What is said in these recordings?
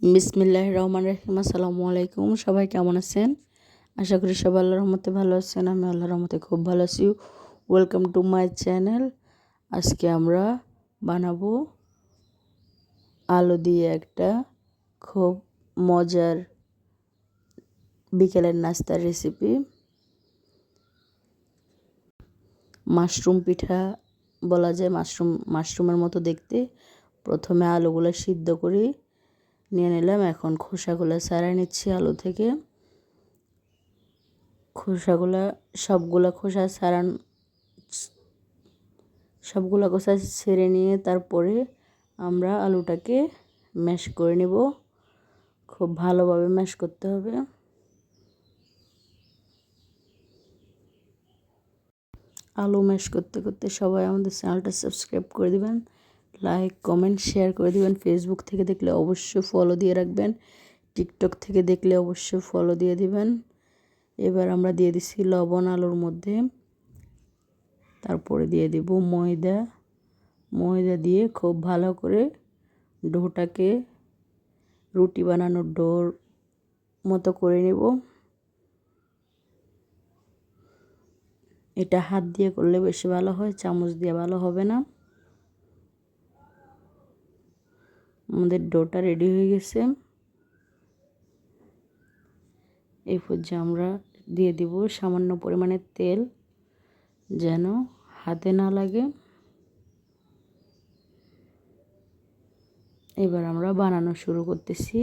বিসমিল্লাহ রহমান রহিম। আসসালামু আলাইকুম সবাই কেমন আছেন? আশা করি সবাই আল্লাহর রহমতে ভালো আছেন, আমি আল্লাহর রহমতে খুব ভালো আছি। ওয়েলকাম টু মাই চ্যানেল আজকে আমরা বানাবো আলু দিয়ে একটা খুব মজার বিকেলের নাস্তার রেসিপি মাশরুম পিঠা বলা যায়, মাশরুম, মাশরুমের মতো দেখতে। প্রথমে আলুগুলো সিদ্ধ করি। নিয়ে নিলাম। এখন খোসাগুলো ছাড়াই নিচ্ছি আলু থেকে। খোসাগুলা, সবগুলো খোসা সারান, সবগুলো খোসা ছেড়ে নিয়ে তারপরে আমরা আলুটাকে ম্যাশ করে নেব। খুব ভালোভাবে ম্যাশ করতে হবে। আলু ম্যাশ করতে করতে সবাই আমাদের চ্যানেলটা সাবস্ক্রাইব করে দেবেন। লাইক কমেন্ট শেয়ার করে দিবেন। ফেসবুক থেকে দেখলে অবশ্যই ফলো দিয়ে রাখবেন। টিকটক থেকে দেখলে অবশ্যই ফলো দিয়ে দিবেন। এবার আমরা দিয়ে দিচ্ছি লবণ আলুর মধ্যে। তারপরে দিয়ে দিব ময়দা। ময়দা দিয়ে খুব ভালো করে ডোটাকে রুটি বানানোর ডোর মতো করে নেব। এটা হাত দিয়ে করলে বেশি ভালো হয়, চামচ দিয়ে ভালো হবে না। আমাদের ডোটা রেডি হয়ে গেছে। এই পর্যায়ে আমরা দিয়ে দিব সামান্য পরিমাণে তেল যেন হাতে না লাগে। এবার আমরা বানানো শুরু করতেছি।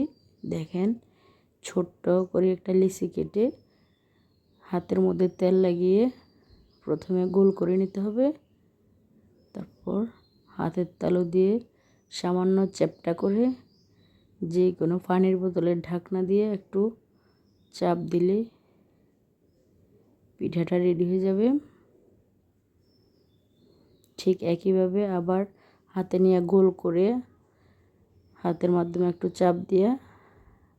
দেখেন, ছোট্ট করে একটা লিচি কেটে হাতের মধ্যে তেল লাগিয়ে প্রথমে গোল করে নিতে হবে। তারপর হাতের তালু দিয়ে সামান্য চ্যাপটা করে যে কোনো পানির বোতলের ঢাকনা দিয়ে একটু চাপ দিলে পিঠাটা রেডি হয়ে যাবে। ঠিক একইভাবে আবার হাতে নিয়ে গোল করে হাতের মাধ্যমে একটু চাপ দিয়ে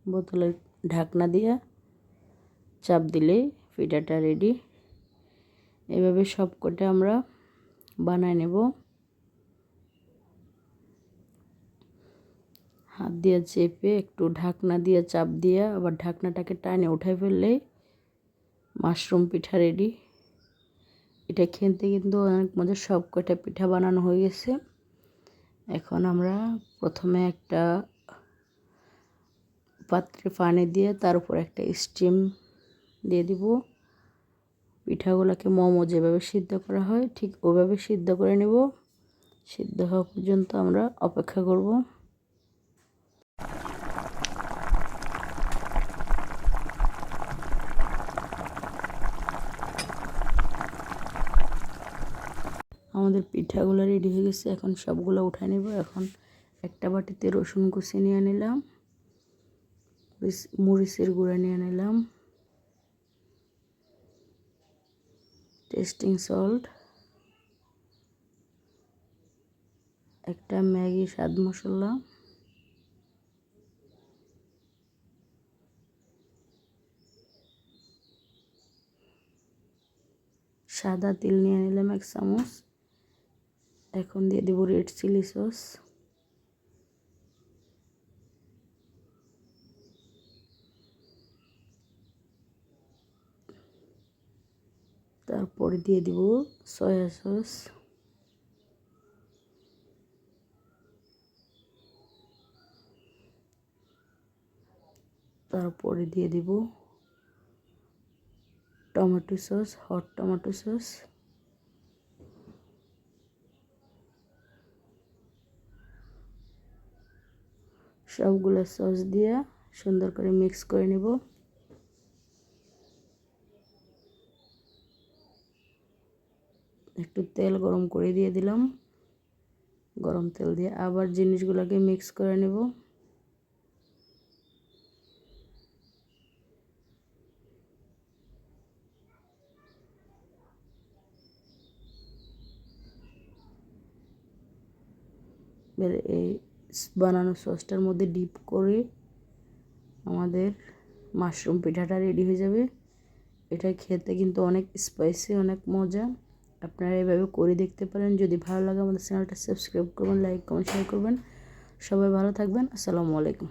বোতলের ঢাকনা দিয়ে চাপ দিলেই পিঠাটা রেডি এভাবে সব কটা আমরা বানায় নেব। হাত দিয়ে চেপে একটু ঢাকনা দিয়ে চাপ দিয়ে আবার ঢাকনাটাকে টানে উঠাই ফেললেই মাশরুম পিঠা রেডি এটা খেতে কিন্তু অনেক মজা, সব কটা পিঠা বানানো হয়ে গেছে। এখন আমরা প্রথমে একটা পাত্রে পানি দিয়ে তার উপর একটা স্টিম দিয়ে দিব। পিঠাগুলোকে মোমো যেভাবে সিদ্ধ করা হয় ঠিক ওভাবে সিদ্ধ করে নেব। সিদ্ধ হওয়া পর্যন্ত আমরা অপেক্ষা করব। আমাদের পিঠাগুলো রেডি হয়ে গেছে। এখন সবগুলো উঠায় নেব। এখন একটা বাটিতে রসুন কুচি নিয়ে নিলাম। মরিচের গুঁড়া নিয়ে নিলাম। টেস্টিং সল্ট একটা ম্যাগি স্বাদ মশলা। সাদা তিল নিয়ে নিলাম এক চামচ। এখন দিয়ে দেবো রেড চিলি সস তারপরে দিয়ে দিব সয়া সস তারপরে দিয়ে দিব tomato sauce hot tomato sauce সবগুলো সস দিয়ে সুন্দর করে মিক্স করে নেব। একটু তেল গরম করে দিয়ে দিলাম। গরম তেল দিয়ে আবার জিনিসগুলোকে মিক্স করে নেব। এই বানানো সসটার মধ্যে ডিপ করে আমাদের মাশরুম পিঠাটা রেডি হয়ে যাবে। এটা খেতে কিন্তু অনেক স্পাইসি অনেক মজা। আপনারা এভাবে করে দেখতে পারেন। যদি ভালো লাগে আমাদের চ্যানেলটা সাবস্ক্রাইব করবেন লাইক কমেন্ট শেয়ার করবেন। সবাই ভালো থাকবেন। আসসালামু আলাইকুম।